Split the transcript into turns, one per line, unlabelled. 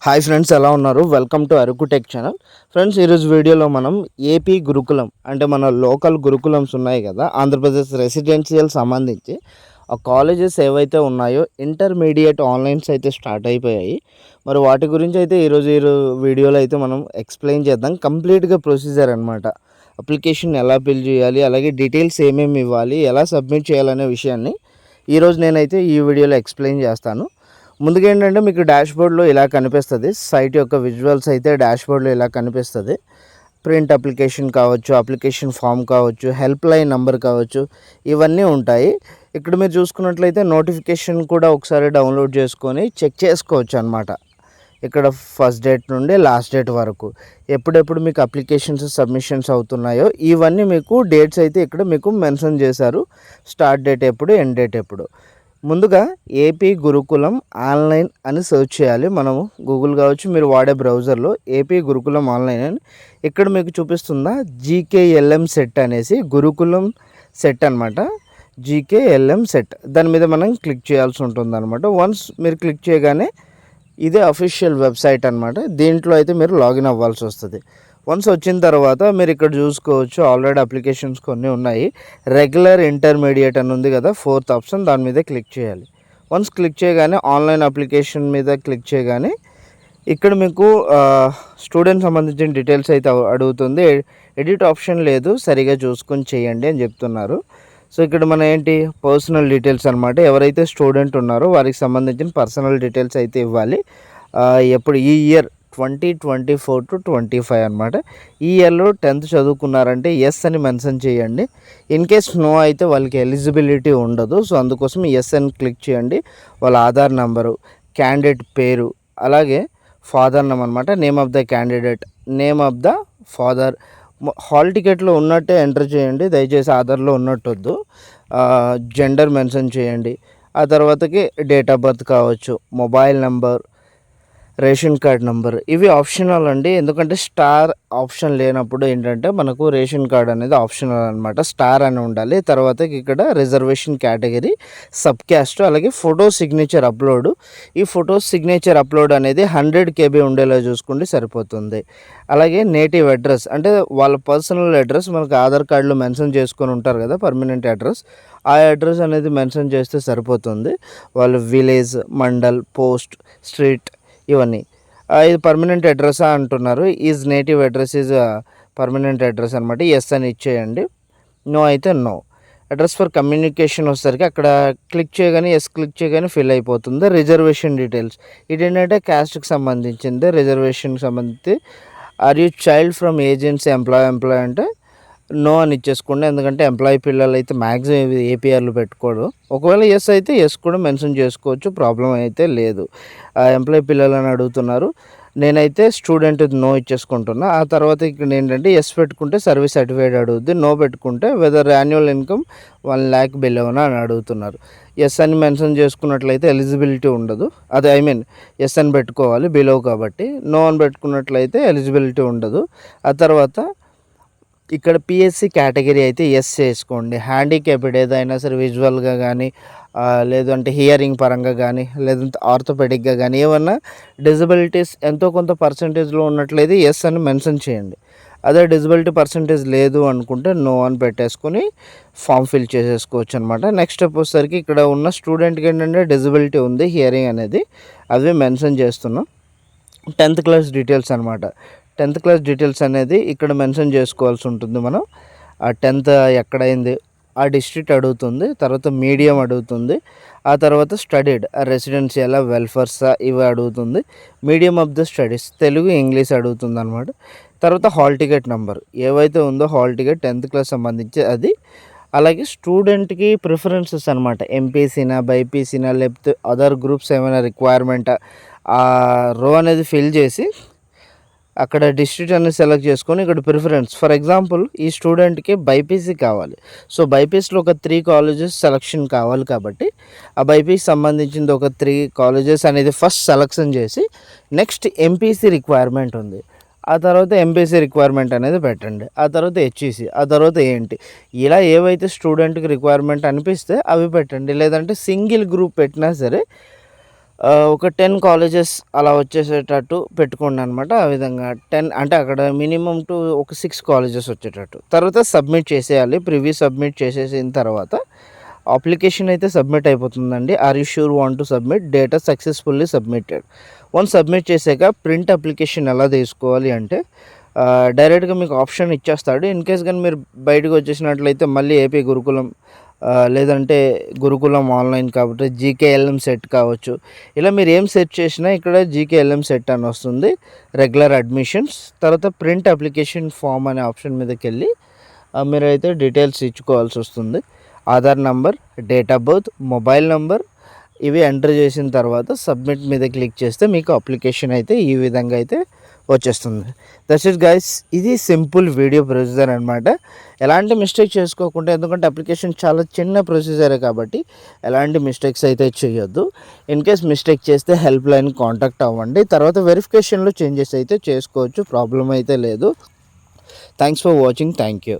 Hi friends ఎలా ఉన్నారు? Welcome to Araku tech channel friends ఈరోజు వీడియోలో మనం ఏపీ గురుకులం అంటే మన లోకల్ గురుకులమ్స్ ఉన్నాయి కదా ఆంధ్రప్రదేశ్ రెసిడెన్షియల్ సంబంధించి ఆ కాలేజెస్ ఏవైతే ఉన్నాయో ఇంటర్మీడియట్ ఆన్లైన్స్ అయితే స్టార్ట్ అయిపోయాయి. మరి వాటి గురించి అయితే ఈరోజు ఈ వీడియోలో అయితే మనం ఎక్స్ప్లెయిన్ చేద్దాం. కంప్లీట్గా ప్రొసీజర్ అనమాట అప్లికేషన్ ఎలా ఫిల్ చేయాలి అలాగే డీటెయిల్స్ ఏమేమి ఇవ్వాలి ఎలా సబ్మిట్ చేయాలనే విషయాన్ని ఈరోజు నేనైతే ఈ వీడియోలో ఎక్స్ప్లెయిన్ చేస్తాను. ముందుగా ఏంటంటే మీకు డాష్ బోర్డ్లో ఇలా కనిపిస్తుంది. సైట్ యొక్క విజువల్స్ అయితే డాష్బోర్డ్లో ఇలా కనిపిస్తుంది. ప్రింట్ అప్లికేషన్ కావచ్చు అప్లికేషన్ ఫామ్ కావచ్చు హెల్ప్ లైన్ నెంబర్ కావచ్చు ఇవన్నీ ఉంటాయి. ఇక్కడ మీరు చూసుకున్నట్లయితే నోటిఫికేషన్ కూడా ఒకసారి డౌన్లోడ్ చేసుకొని చెక్ చేసుకోవచ్చు అనమాట ఇక్కడ ఫస్ట్ డేట్ నుండి లాస్ట్ డేట్ వరకు ఎప్పుడెప్పుడు మీకు అప్లికేషన్స్ సబ్మిషన్స్ అవుతున్నాయో ఇవన్నీ మీకు డేట్స్ అయితే ఇక్కడ మీకు మెన్షన్ చేశారు. స్టార్ట్ డేట్ ఎప్పుడు ఎండ్ డేట్ ఎప్పుడు. ముందుగా ఏపీ గురుకులం ఆన్లైన్ అని సెర్చ్ చేయాలి. మనము గూగుల్ కావచ్చు మీరు వాడే బ్రౌజర్లో ఏపీ గురుకులం ఆన్లైన్ అని. ఇక్కడ మీకు చూపిస్తుందా జీకేఎల్ఎం సెట్ అనేసి గురుకులం సెట్ అనమాట జీకేఎల్ఎం సెట్ దాని మీద మనం క్లిక్ చేయాల్సి ఉంటుంది అనమాట వన్స్ మీరు క్లిక్ చేయగానే ఇదే అఫీషియల్ వెబ్సైట్ అనమాట దీంట్లో అయితే మీరు లాగిన్ అవ్వాల్సి వస్తుంది. వన్స్ వచ్చిన తర్వాత మీరు ఇక్కడ చూసుకోవచ్చు ఆల్రెడీ అప్లికేషన్స్ కొన్ని ఉన్నాయి. రెగ్యులర్ ఇంటర్మీడియట్ అని ఉంది కదా ఫోర్త్ ఆప్షన్ దాని మీద క్లిక్ చేయాలి. వన్స్ క్లిక్ చేయగానే ఆన్లైన్ అప్లికేషన్ మీద క్లిక్ చేయగానే ఇక్కడ మీకు స్టూడెంట్ సంబంధించిన డీటెయిల్స్ అయితే అడుగుతుంది. ఎడిట్ ఆప్షన్ లేదు సరిగా చూసుకొని చేయండి అని చెప్తున్నారు. సో ఇక్కడ మన ఏంటి పర్సనల్ డీటెయిల్స్ అనమాట ఎవరైతే స్టూడెంట్ ఉన్నారో వారికి సంబంధించిన పర్సనల్ డీటెయిల్స్ అయితే ఇవ్వాలి. ఎప్పుడు ఈ year twenty twenty four to twenty five అనమాట ఈ ఇయర్లో టెన్త్ చదువుకున్నారంటే ఎస్ అని మెన్షన్ చేయండి. ఇన్ కేస్ నో అయితే వాళ్ళకి ఎలిజిబిలిటీ ఉండదు. సో అందుకోసం ఎస్ అని క్లిక్ చేయండి. వాళ్ళ ఆధార్ నెంబరు క్యాండిడేట్ పేరు అలాగే ఫాదర్ నేమ్ అనమాట name of the candidate name of the father hall టికెట్లో ఉన్నట్టే ఎంటర్ చేయండి. దయచేసి ఆధార్లో ఉన్నట్టొద్దు. జెండర్ మెన్షన్ చేయండి. ఆ తర్వాతకి డేట్ ఆఫ్ బర్త్ కావచ్చు mobile number ration card number. ఇవి ఆప్షనల్ అండి. ఎందుకంటే స్టార్ ఆప్షన్ లేనప్పుడు ఏంటంటే మనకు రేషన్ కార్డ్ అనేది ఆప్షనల్ అనమాట స్టార్ అని ఉండాలి. తర్వాత ఇక్కడ రిజర్వేషన్ కేటగిరీ సబ్ క్యాస్ట్ అలాగే ఫోటో సిగ్నేచర్ అప్లోడ్. ఈ ఫోటో సిగ్నేచర్ అప్లోడ్ అనేది హండ్రెడ్ కేబీ ఉండేలా చూసుకుంటే సరిపోతుంది. అలాగే నేటివ్ అడ్రస్ అంటే వాళ్ళ పర్సనల్ అడ్రస్ మనకు ఆధార్ కార్డులో మెన్షన్ చేసుకొని ఉంటారు కదా పర్మనెంట్ అడ్రస్. ఆ అడ్రస్ అనేది మెన్షన్ చేస్తే సరిపోతుంది. వాళ్ళు విలేజ్ మండల్ పోస్ట్ స్ట్రీట్ ఇవన్నీ. ఇది పర్మనెంట్ అడ్రస్ అంటున్నారు. Is native address is permanent address అనమాట ఎస్ అని ఇచ్చేయండి. నో అయితే నో అడ్రస్ ఫర్ కమ్యూనికేషన్ వచ్చేసరికి అక్కడ క్లిక్ చేయగానే ఎస్ క్లిక్ చేయగానే ఫిల్ అయిపోతుంది. రిజర్వేషన్ డీటెయిల్స్ ఇది ఏంటంటే క్యాస్ట్కి సంబంధించింది. రిజర్వేషన్కి సంబంధించి are you child from agency employ employ అంటే నో అని ఇచ్చేసుకోండి. ఎందుకంటే ఎంప్లాయీ పిల్లలు అయితే మ్యాక్సిమం ఏపీఆర్లు పెట్టుకోడు ఒకవేళ ఎస్ అయితే ఎస్ కూడా మెన్షన్ చేసుకోవచ్చు. ప్రాబ్లం అయితే లేదు. ఎంప్లాయీ పిల్లలు అని అడుగుతున్నారు. నేనైతే స్టూడెంట్ నో ఇచ్చేసుకుంటున్నా. ఆ తర్వాత ఇక్కడ ఏంటంటే ఎస్ పెట్టుకుంటే సర్వీస్ సర్టిఫికేట్ అడుగుద్ది. నో పెట్టుకుంటే whether annual income one lakh బిలోనా అని అడుగుతున్నారు. ఎస్ అని మెన్షన్ చేసుకున్నట్లయితే ఎలిజిబిలిటీ ఉండదు. అది ఐ మీన్ ఎస్ అని పెట్టుకోవాలి. బిలో కాబట్టి. నో అని పెట్టుకున్నట్లయితే ఎలిజిబిలిటీ ఉండదు. ఆ తర్వాత ఇక్కడ పిఎస్సి కేటగిరీ అయితే ఎస్ చేసుకోండి. హ్యాండిక్యాప్డ్ ఏదైనా సరే విజువల్గా కానీ లేదంటే హియరింగ్ పరంగా కానీ లేదంటే ఆర్థోపెడిక్గా కానీ ఏమన్నా డిజబిలిటీస్ ఎంతో కొంత పర్సంటేజ్లో ఉన్నట్లయితే ఎస్ అని మెన్షన్ చేయండి. అదే డిజబిలిటీ పర్సంటేజ్ లేదు అనుకుంటే నో అని పెట్టేసుకొని ఫామ్ ఫిల్ చేసేసుకోవచ్చు అనమాట నెక్స్ట్ స్టెప్ వచ్చేసరికి ఇక్కడ ఉన్న స్టూడెంట్కి ఏంటంటే డిజబిలిటీ ఉంది హియరింగ్ అనేది. అవి మెన్షన్ చేస్తున్నాం. టెన్త్ క్లాస్ డీటెయిల్స్ అనమాట టెన్త్ క్లాస్ డీటెయిల్స్ అనేది ఇక్కడ మెన్షన్ చేసుకోవాల్సి ఉంటుంది మనం. ఆ టెన్త్ ఎక్కడైంది? ఆ డిస్ట్రిక్ట్ అడుగుతుంది తర్వాత మీడియం అడుగుతుంది ఆ తర్వాత స్టడీడ్ రెసిడెన్షియల్ వెల్ఫేర్సా ఇవి అడుగుతుంది medium of the studies Telugu English అడుగుతుంది అనమాట తర్వాత హాల్ టికెట్ నెంబర్ ఏవైతే ఉందో హాల్ టికెట్ టెన్త్ క్లాస్ సంబంధించి అది. అలాగే స్టూడెంట్కి ప్రిఫరెన్సెస్ అనమాట ఎంపీసీనా బైపీసీనా లేకపోతే అదర్ గ్రూప్స్ ఏమైనా రిక్వైర్మెంట్ ఆ రో అనేది ఫిల్ చేసి అక్కడ డిస్ట్రిక్ట్ అనేది సెలెక్ట్ చేసుకొని ఇక్కడ ప్రిఫరెన్స్ ఫర్ ఎగ్జాంపుల్ ఈ స్టూడెంట్కి బైపీసీ కావాలి. సో బైపీసీలో ఒక త్రీ కాలేజెస్ సెలక్షన్ కావాలి కాబట్టి ఆ బైపీసీ సంబంధించింది ఒక త్రీ కాలేజెస్ అనేది ఫస్ట్ సెలక్షన్ చేసి నెక్స్ట్ ఎంపీసీ రిక్వైర్మెంట్ ఉంది. ఆ తర్వాత ఎంపీసీ రిక్వైర్మెంట్ అనేది పెట్టండి. ఆ తర్వాత హెచ్ఈసి ఆ తర్వాత ఏంటి ఇలా ఏవైతే స్టూడెంట్కి రిక్వైర్మెంట్ అనిపిస్తే అవి పెట్టండి. లేదంటే సింగిల్ గ్రూప్ పెట్టినా సరే ఒక టెన్ కాలేజెస్ అలా వచ్చేసేటట్టు పెట్టుకోండి అనమాట ఆ విధంగా. టెన్ అంటే అక్కడ మినిమం టు ఒక సిక్స్ కాలేజెస్ వచ్చేటట్టు. తర్వాత సబ్మిట్ చేసేయాలి. ప్రివ్యూ సబ్మిట్ చేసేసిన తర్వాత అప్లికేషన్ అయితే సబ్మిట్ అయిపోతుందండి. Are you sure want to submit data successfully submitted one submit చేసాక ప్రింట్ అప్లికేషన్ ఎలా తీసుకోవాలి అంటే డైరెక్ట్గా మీకు ఆప్షన్ ఇచ్చేస్తాడు. ఇన్ కేస్ కానీ మీరు బయటకు వచ్చేసినట్లయితే మళ్ళీ ఏపీ గురుకులం లేదంటే గురుకులం ఆన్లైన్ కాబట్టి జీకేఎల్ఎం సెట్ కావచ్చు. ఇలా మీరు ఏం సెట్ చేసినా ఇక్కడ జీకేఎల్ఎం సెట్ అని వస్తుంది. రెగ్యులర్ అడ్మిషన్స్ తర్వాత ప్రింట్ అప్లికేషన్ ఫామ్ అనే ఆప్షన్ మీదకి వెళ్ళి మీరైతే డీటెయిల్స్ ఇచ్చుకోవాల్సి వస్తుంది. Aadhaar number date of birth mobile number ఇవి ఎంటర్ చేసిన తర్వాత సబ్మిట్ మీద క్లిక్ చేస్తే మీకు అప్లికేషన్ అయితే ఈ విధంగా అయితే వచ్చేస్తుంది. దట్స్ ఇట్ గైస్ ఇది సింపుల్ వీడియో ప్రొసీజర్ అనమాట ఎలాంటి మిస్టేక్ చేసుకోకుండా ఎందుకంటే అప్లికేషన్ చాలా చిన్న ప్రొసీజరే కాబట్టి ఎలాంటి మిస్టేక్స్ అయితే చేయొద్దు. ఇన్ కేస్ మిస్టేక్ చేస్తే హెల్ప్ లైన్ కాంటాక్ట్ అవ్వండి. తర్వాత వెరిఫికేషన్లో చేంజెస్ అయితే చేసుకోవచ్చు. ప్రాబ్లం అయితే లేదు. Thanks for watching thank you